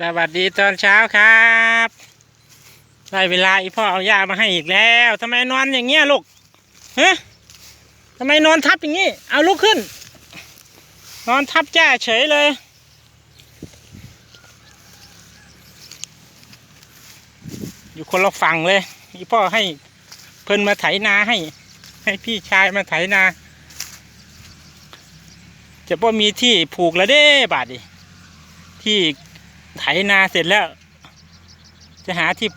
สวัสดีตอนเช้าครับได้เวลาอีพ่อเอายามาให้อีกแล้วทำไมนอนอย่างเงี้ยลูกฮะทำไมนอนทับอย่างงี้ เอาลุกขึ้น นอนทับจ้าเฉยเลย อยู่คนละฝั่งเลย อีพ่อให้เพิ่นมาไถนาให้ ให้พี่ชายมาไถนา จะพ่อมีที่ผูกแล้วเด้บาดดิที่ ไถนาเสร็จแล้ว จะหาที่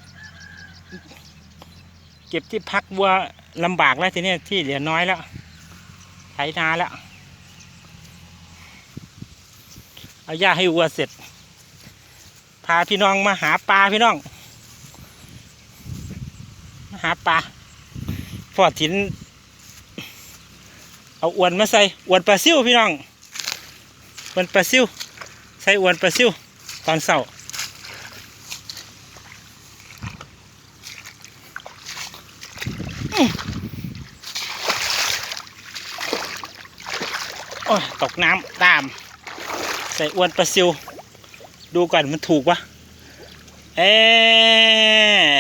เก็บที่พักวัวลำบากแล้วทีนี้ที่เหลือน้อยแล้ว ไถนาแล้ว เอาหญ้าให้วัวเสร็จ พาพี่น้องมาหาปลาพี่น้อง มาหาปลาพอถิน เอาอวนมาใส่อวนปลาซิวพี่น้องอวนปลาซิวใส่อวนปลาซิว ตอนเช้าอื้อโอ้ยตกน้ำตาม ใส่อวนปลาซิว ดูก่อนมันถูกปะเอ๊ะ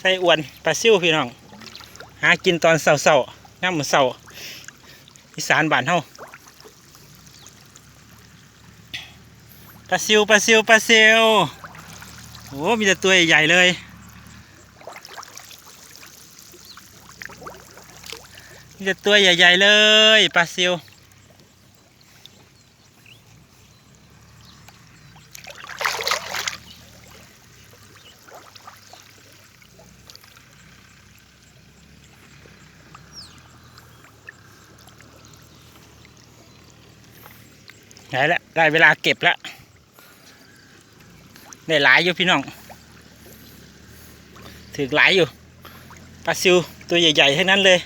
ใส่อวนปลาซิวพี่น้อง หากินตอนเสาเสาๆน้ำมือเสาอีสานบ้านเฮา ปลาซิวปลาซิวปลาซิวโอ้มีแต่ตัวใหญ่ๆเลย มีแต่ตัวใหญ่ๆเลยปลาซิวได้ล้วได้เวลาเก็บแล้ว ได้หลายอยู่พี่น้องถือหลายอยู่ปลาซิวตัวใหญ่ๆทั้งนั้นเลย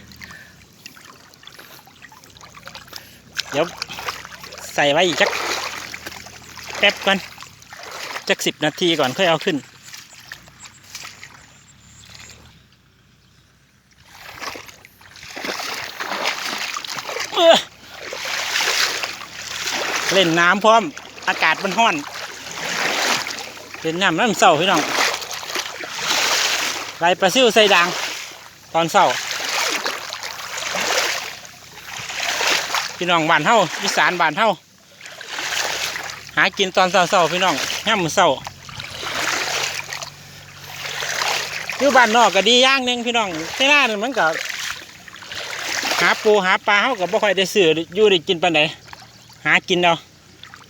เดี๋ยวใส่ไว้อีกสักแป๊บก่อนสักสิบนาทีก่อนค่อยเอาขึ้นเเล่นน้ำพร้อมอากาศมันร้อน เล่นน้ำน้ำเศร้าพี่น้องไรปลาซิวใส่ดังตอนเศร้าพี่น้องบานเฮาอีสานบานเฮาหากินตอนเศร้าๆพี่น้องย่ำเศร้าอยู่บ้านนอกก็ดีย่างหนึ่งพี่น้องที่หน้านี่มันก็หาปูหาปลาเฮาก็บ่ค่อยได้ซื้ออยู่ได้กินปานใดหากินเอา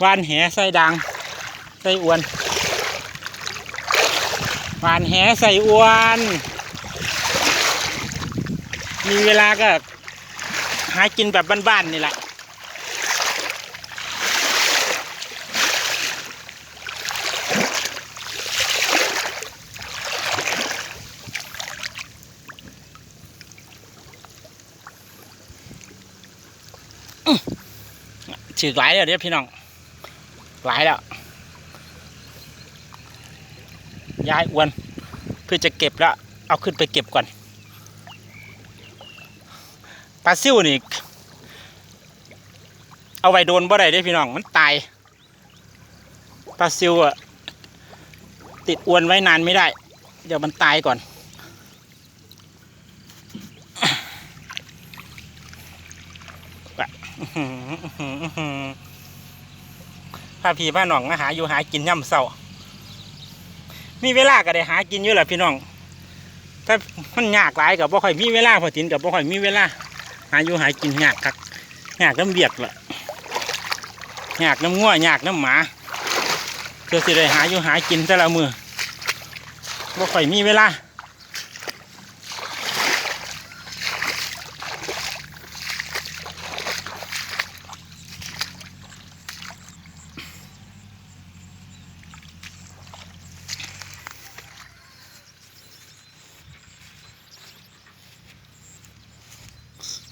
วานแหใส่ดังใส่อวน วานแหใส่อวน มีเวลาก็ หากินแบบบ้านๆนี่แหละถือหลายแล้วเดี๋ยวพี่น้อง หลายแล้ว ย้ายอวนเพื่อจะเก็บแล้วเอาขึ้นไปเก็บก่อนปลาซิวนี่เอาไว้โดนบ่ได้ด้พี่น้องมันตายปลาซิวอะติดอวนไว้นานไม่ได้ เดี๋ยวมันตายก่อน พาพี่พาน้องมาหาอยู่หากินย่ำเศร้า มีเวลาก็ได้หากินอยู่แหละพี่น้อง ถ้ามันยากหลายกับบ่ค่อยมีเวลาพอถินกับบ่ค่อยมีเวลา หาอยู่หากินยากครับยากน้ำเบียดละยากน้ำง่วยากน้ำหมาเพื่อสิได้หาอยู่หากินแต่ละมือบ่ค่อยมีเวลา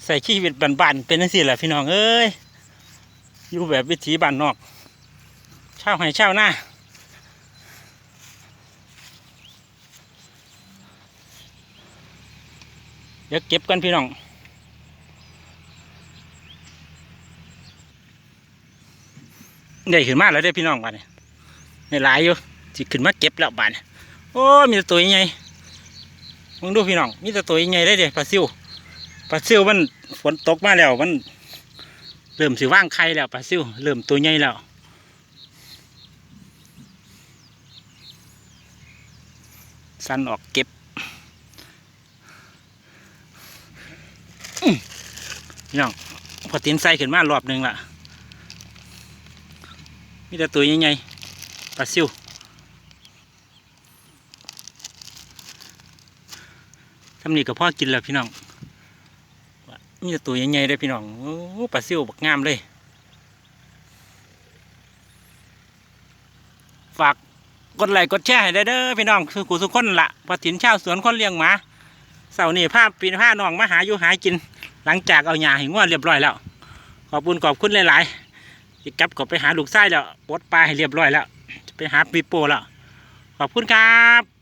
ส่ชีวิตบ้านๆเป็นนั่นสิแหละพี่น้องเอ้ยอยู่แบบวิถีบ้านนอกเช่าให้เช่าหน้าเดี๋ยวเก็บกันพี่น้องใหญ่ขึ้นมาแล้วได้พี่น้องบ้านนี้ในหลายอยู่สิขึ้นมาเก็บแล้วบ้านโอ้มีต่ตัวใหญ่มึงดูพี่น้องมีต่ตัวใหญ่ได้เด้ปลาซิว ปลาซิวมันฝนตกมาแล้วมันเริ่มสิว่างไข่แล้วปลาซิวเริ่มตัวใหญ่แล้วสั้นออกเก็บพี่น้องพอตีนใส่ขึ้นมารอบหนึ่งละมีแต่ตัวใหญ่ๆปลาซิวทำนี่กับพ่อกินแล้วพี่น้อง มีแต่ตัวใหญ่ๆเลยพี่น้องโอ้ปลาซิวบักงามเลย ฝากกดไลค์กดแชร์ให้ได้เด้อพี่น้องคือกูสุกคนละพอถินชาวสวนคนเลี้ยงหมาเสาร์นี้ภาพปีนผ้าน้องมาหาอยู่หากิน หลังจากเอาหญ้าให้ง้วเรียบร้อยแล้ว ขอบคุณขอบคุณหลายๆอีกกลับก็ไปหาลูกไส้แล้วปลดปลาให้เรียบร้อยแล้วจะไปหาปีโป้แล้วขอบคุณครับ